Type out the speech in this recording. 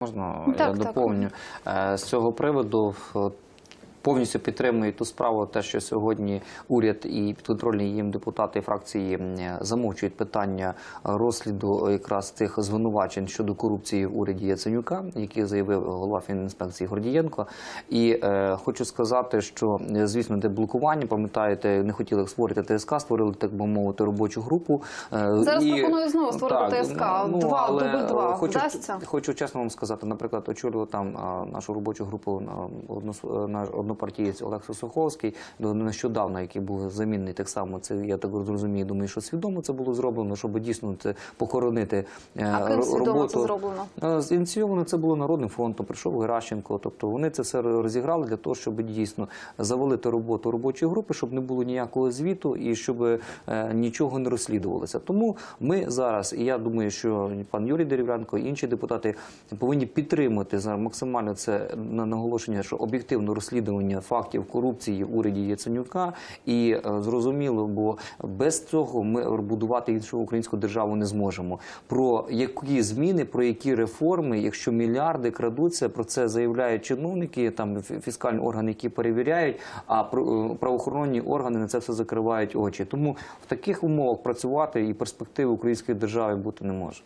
Можна так, я доповню так. Е, з цього приводу. Повністю підтримую ту справу, те, що сьогодні уряд і підконтрольні їм депутати фракції замовчують питання розсліду якраз тих звинувачень щодо корупції в уряді Яценюка, які заявив голова фінінспекції Гордієнко. І е, хочу сказати, що е, звісно, де блокування, пам'ятаєте, не хотіли створити ТСК, створили так би мовити робочу групу. Е, Зараз і- пропоную знову створити ТСК. Два, але, дубль два. Хочу, хочу чесно вам сказати, наприклад, очолював там нашу робочу групу а, однос- е, наш однопартієць Олег Суховський, до нещодавно, який був замінний так само. Це я так зрозумію. Думаю, що свідомо це було зроблено, щоб дійсно це похоронити е, А ким свідомо роботу. це зроблено? Е, Зініційовано це було народним фронтом. Прийшов Геращенко. Тобто вони це все розіграли для того, щоб дійсно завалити роботу робочої групи, щоб не було ніякого звіту і щоб е, нічого не розслідувалося. Тому ми зараз, і я думаю, що пан Юрій Дерев'янко і інші депутати повинні підтримати максимально це на наголошення, що об'єктивне розслідування фактів корупції в уряді Яценюка і е, зрозуміло, бо без цього ми будувати іншу українську державу не зможемо. Про які зміни, про які реформи, якщо мільярди крадуться, про це заявляють чиновники, там фіскальні органи, які перевіряють, а е, правоохоронні органи на це все закривають очі. Тому в таких умовах працювати і перспективи української держави бути не може.